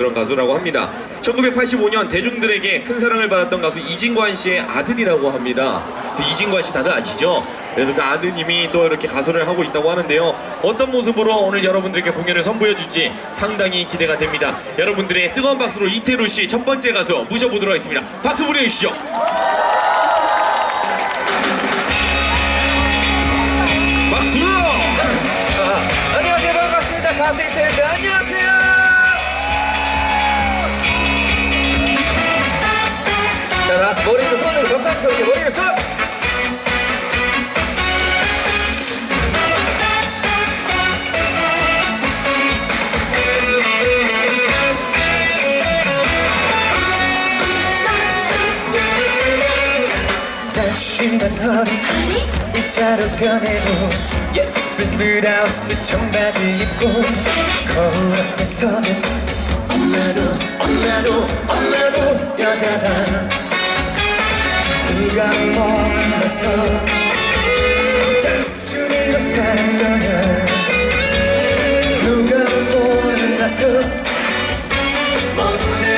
그런 가수라고 합니다. 1985년 대중들에게 큰 사랑을 받았던 가수 이진관 씨의 아들이라고 합니다. 그 이진관 씨 다들 아시죠? 그래서 그 아드님이 또 이렇게 가수를 하고 있다고 하는데요. 어떤 모습으로 오늘 여러분들께 공연을 선보여 줄지 상당히 기대가 됩니다. 여러분들의 뜨거운 박수로 이태루 씨 첫 번째 가수 모셔보도록 하겠습니다. 박수 보내주시죠. 박수! 아, 안녕하세요 반갑습니다 가수 이태일입니다 안녕 자 다시 머리도 손으로 정상처럼 이렇게 머리를 쏙 날씬한 허리 일자로 변해도 예쁜 브라우스 청바지 입고 거울 앞에 서면 엄마도 엄마도 엄마도 여자다 누가 몰라서 잔소리로 사는 거냐 누가 몰라서 먹는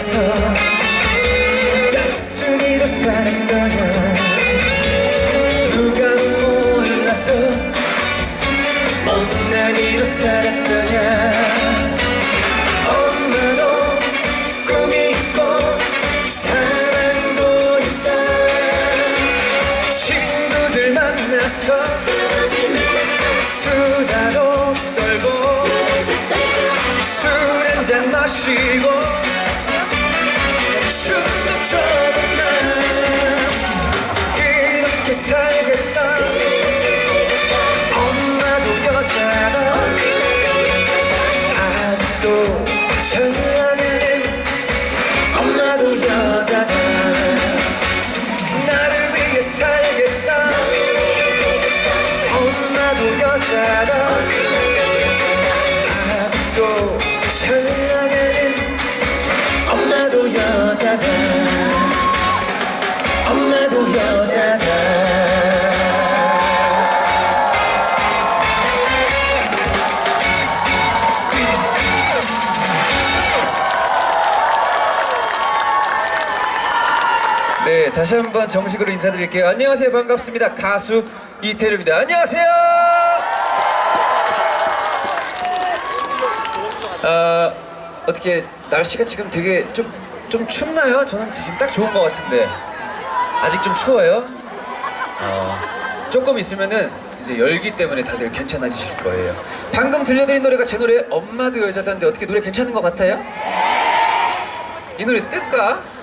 몰라서 잔소리로 사는 거냐 누가 몰라서 못난이로 살았더냐. 엄마도 꿈이 있고 사랑도 있다. 친구들 만나서 수다도 떨고 술 한잔 마시고 네, 다시 한번 정식으로 인사드릴게요. 안녕하세요. 반갑습니다. 가수 이태루입니다. 안녕하세요. 아, 어떻게 날씨가 지금 되게 좀, 좀 춥나요? 저는 지금 딱 좋은 것 같은데. 아직 좀 추워요? 어, 조금 있으면은 이제 열기 때문에 다들 괜찮아지실 거예요. 방금 들려드린 노래가 제 노래 엄마도 여자다인데 어떻게 노래 괜찮은 것 같아요? 이 노래 뜰까?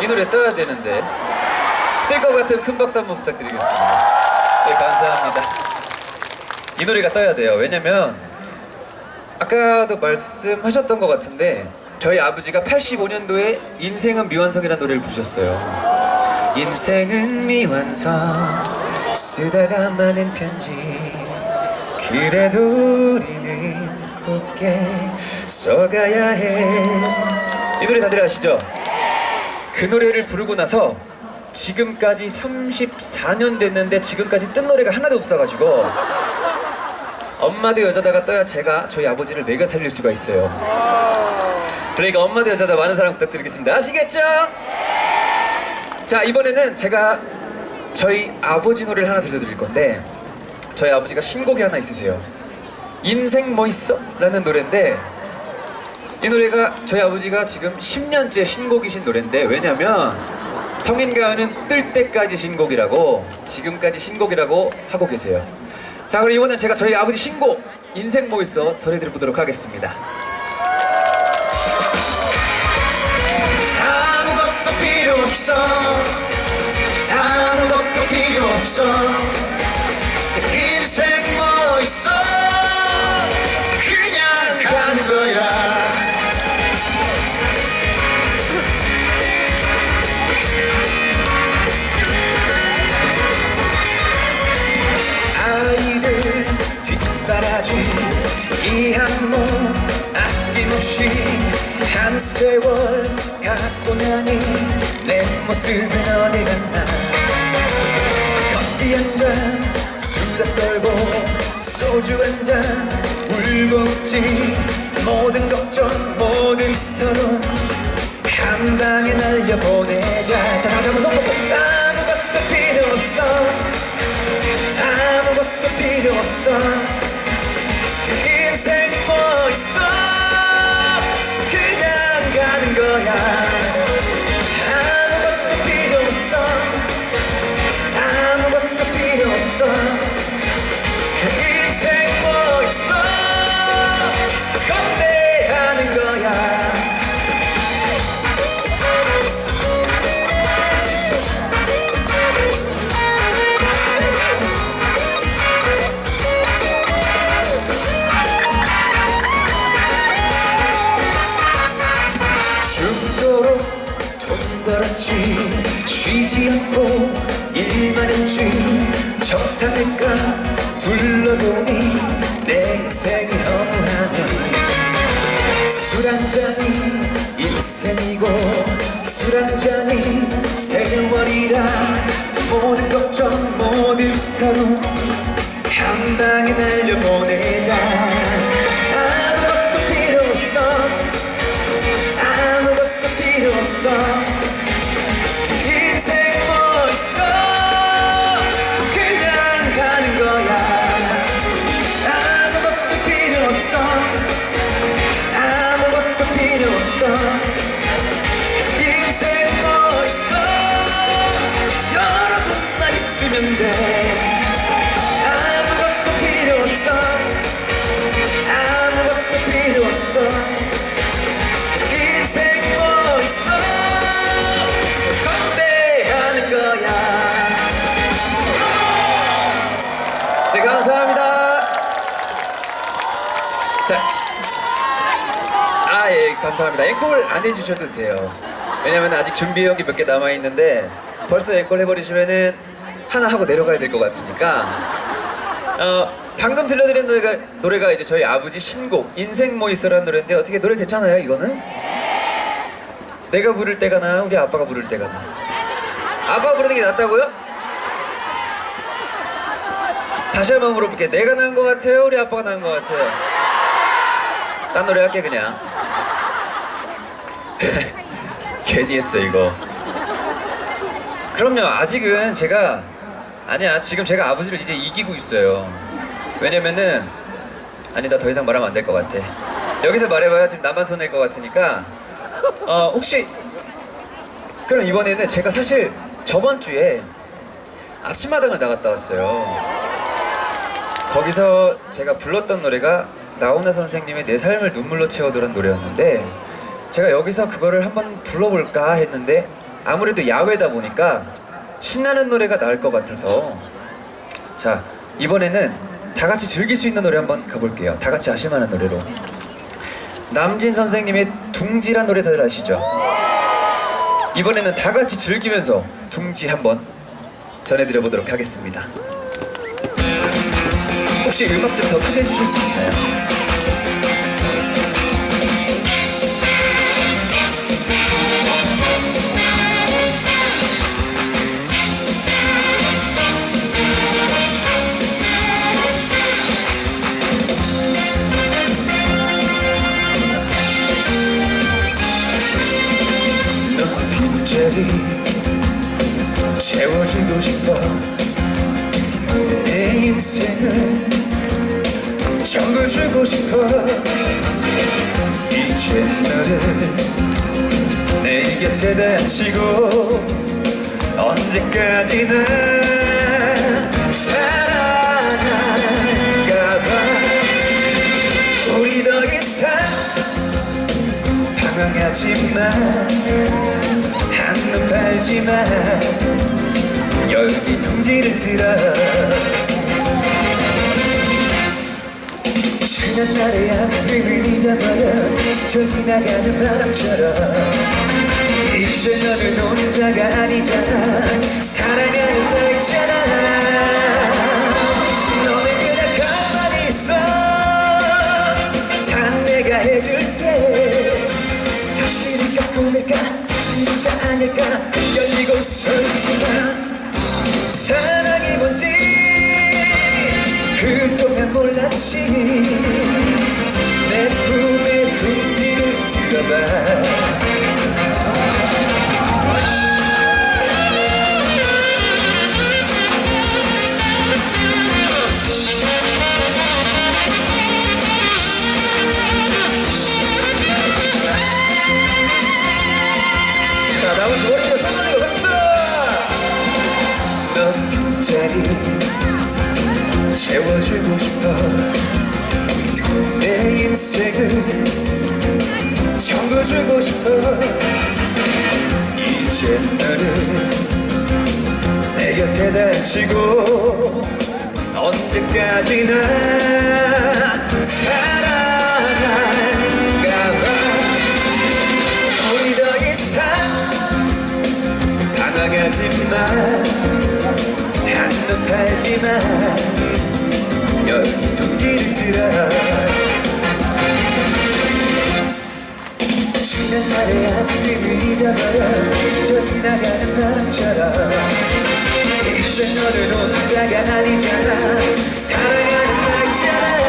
이 노래 떠야 되는데 뜰 것 같은 큰 박수 한번 부탁드리겠습니다. 네 감사합니다. 이 노래가 떠야 돼요. 왜냐면 아까도 말씀하셨던 것 같은데 저희 아버지가 85년도에 인생은 미완성이라는 노래를 부르셨어요. 인생은 미완성 쓰다가 많은 편지 그래도 우리는 곱게 써가야 해. 이 노래 다들 아시죠? 그 노래를 부르고 나서 지금까지 34년 됐는데 지금까지 뜬 노래가 하나도 없어가지고 엄마도 여자다가 떠야 제가 저희 아버지를 매겨 살릴 수가 있어요. 그러니까 엄마도 여자다 많은 사랑 부탁드리겠습니다. 아시겠죠? 자 이번에는 제가 저희 아버지 노래를 하나 들려드릴 건데 저희 아버지가 신곡이 하나 있으세요. 인생 뭐 있어? 라는 노래인데 이 노래가 저희 아버지가 지금 10년째 신곡이신 노래인데 왜냐면 성인 가요는 뜰 때까지 신곡이라고 지금까지 신곡이라고 하고 계세요. 자 그럼 이번엔 제가 저희 아버지 신곡 인생 뭐 있어 전해드려 보도록 하겠습니다. 아무것도 필요 없어 세월 갖고 나니 내 모습은 어디 갔나. 커피 한 잔 수다 떨고 소주 한 잔 울고 웃지 모든 걱정 모든 서로 한 방에 날려보내자. 자 뻗고 아무것도 필요 없어. 아무것도 필요 없어 감사합니다. 앵콜 안 해주셔도 돼요. 왜냐면 아직 준비해온 게몇 개 남아 있는데 벌써 앵콜 해버리시면은 하나 하고 내려가야 될 것 같으니까. 어, 방금 들려드린 노래가, 노래가 이제 저희 아버지 신곡 인생 뭐 있어라는 노래인데 어떻게 노래 괜찮아요 이거는? 내가 부를 때가 나 우리 아빠가 부를 때가 나. 아빠가 부르는 게 낫다고요? 다시 한번 물어볼게 내가 나은 것 같아요 우리 아빠가 나은 것 같아요? 딴 노래 할게 그냥 괜히 했어 이거. 그럼요 아직은 제가 아니야 지금 제가 아버지를 이제 이기고 있어요. 왜냐면은 아니 나더 이상 말하면 안 될 것 같아. 여기서 말해봐야 지금 나만 손해일 것 같으니까. 어 혹시 그럼 이번에는 제가 사실 저번 주에 아침마당을 나갔다 왔어요. 거기서 제가 불렀던 노래가 나훈아 선생님의 내 삶을 눈물로 채워도란 노래였는데 제가 여기서 그거를 한번 불러볼까 했는데 아무래도 야외다 보니까 신나는 노래가 나을 것 같아서 자 이번에는 다 같이 즐길 수 있는 노래 한번 가볼게요 다 같이 아실 만한 노래로 남진 선생님의 둥지란 노래 다들 아시죠? 이번에는 다 같이 즐기면서 둥지 한번 전해드려 보도록 하겠습니다 혹시 음악 좀 더 크게 해주실 수 있나요? 자리 채워주고 싶어. 내 인생을 전부 주고 싶어. 이제 너를 내 곁에 다치고 언제까지나 사랑할까봐. 우리 더 이상 방황하지 마 팔지마 열기 통지를 들어 지난 날의 아픔을 잊어버려 스쳐 지나가는 바람처럼 이제 너는 혼자가 아니잖아. 사랑하는 너 있잖아. 너는 그냥 가만히 있어. 다 내가 해줄게. 현실일까 꿈일까 사실일까 아닐까 열리고 서있지마 사랑이 뭔지 그동안 몰랐지. 내 품에 둥지를 들어봐 채워주고 싶어. 내 인생을 전부 주고 싶어. 이제 너를 내 곁에 다치고 언제까지나 사랑할까 봐. 우리 더 이상 당황하지 마 한눈 팔지 마 여기 들어. 지난 날의 아픔을 잊어버려 스쳐 지나가는 바람처럼. 이제 너는 혼자가 아니잖아. 사랑하는 나 있잖아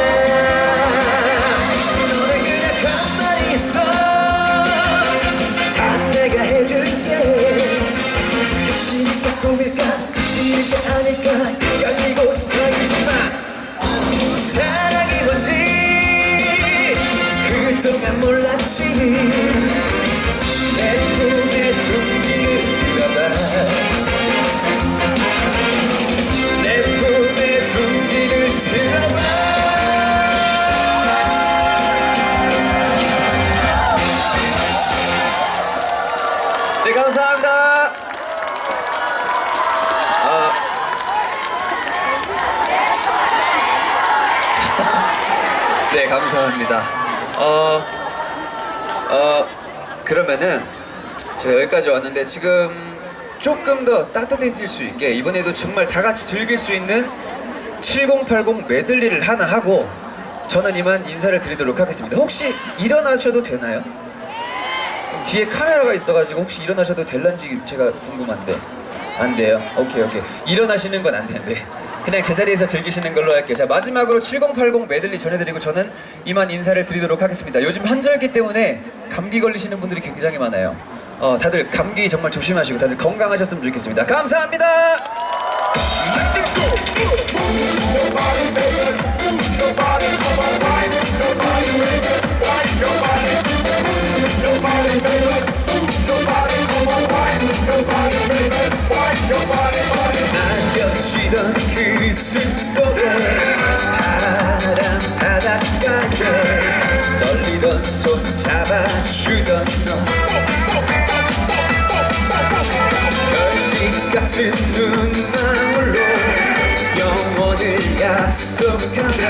감사합니다 아, 네, 감사합니다. 어, 어, 그러면은 제가 여기까지 왔는데 지금 조금 더 따뜻해질 수 있게 이번에도 정말 다 같이 즐길 수 있는 7080 메들리를 하나 하고 저는 이만 인사를 드리도록 하겠습니다. 혹시 일어나셔도 되나요? 뒤에 카메라가 있어가지고 혹시 일어나셔도 될란지 제가 궁금한데 안 돼요. 오케이 오케이 일어나시는 건 안 되는데 그냥 제자리에서 즐기시는 걸로 할게요. 자 마지막으로 7080 메들리 전해드리고 저는 이만 인사를 드리도록 하겠습니다. 요즘 한절기 때문에 감기 걸리시는 분들이 굉장히 많아요. 어 다들 감기 정말 조심하시고 다들 건강하셨으면 좋겠습니다. 감사합니다. 안 겨지던 그 숲속에 바람 바닷가에 떨리던 손 잡아주던 너. 별빛 같은 눈망울로 영원을 약속하며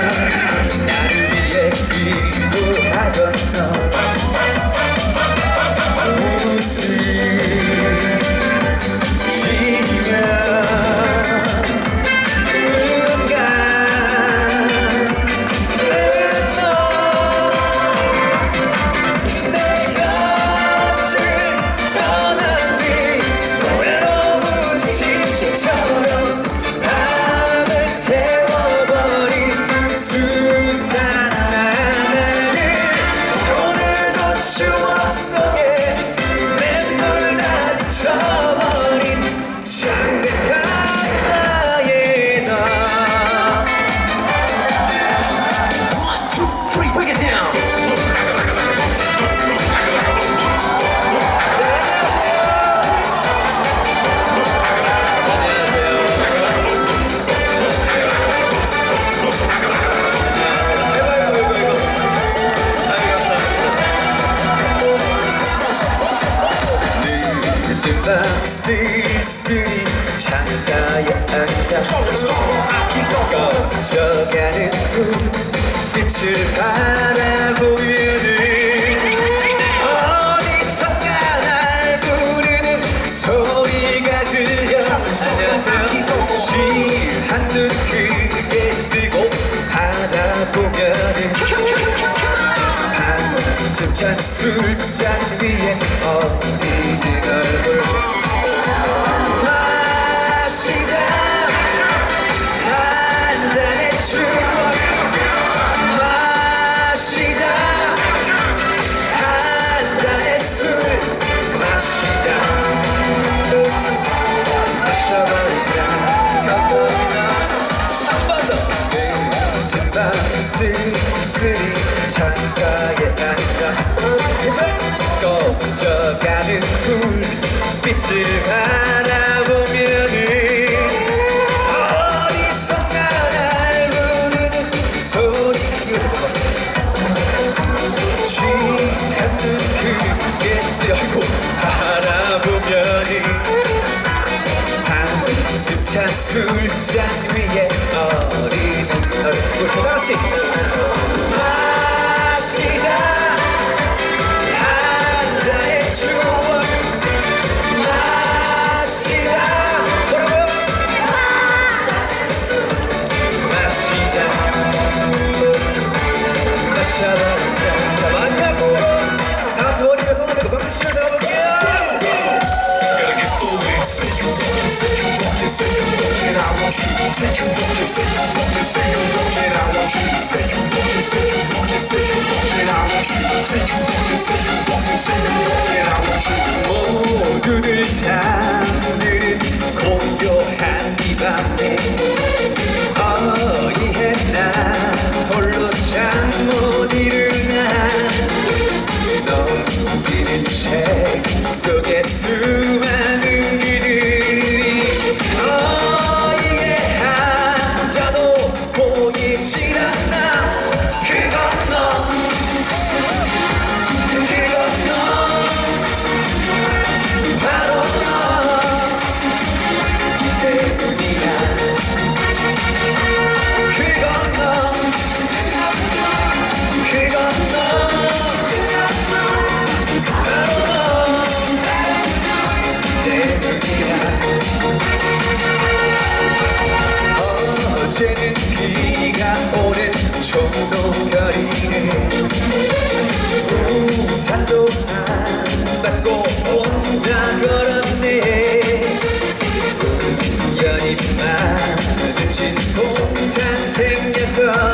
나를 위해 기도하던 너 쯤밤 쓸쓸히 창가에 앉아 꺼져가는 불빛을 바라보면은 어디선가 날 부르는 소리가 들려 안녕하세요 실한 눈 크게 뜨고 바라보면은 한쯤 찬 술잔 위에 꺼져가는 불빛을 바라보면은 어디선가 날 부르는 소리를 취한 눈 크게 뜨고 바라보면은 찬 술잔 모두들 잠드는 고요한 이 밤에 어이해 나 홀로 잠 못 일어나 넘기는 책 속에 수 생겨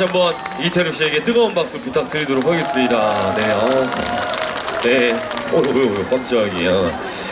다시 한번 이태루 씨에게 뜨거운 박수 부탁드리도록 하겠습니다. 네, 어, 네, 어, 왜요, 왜요, 깜짝이야.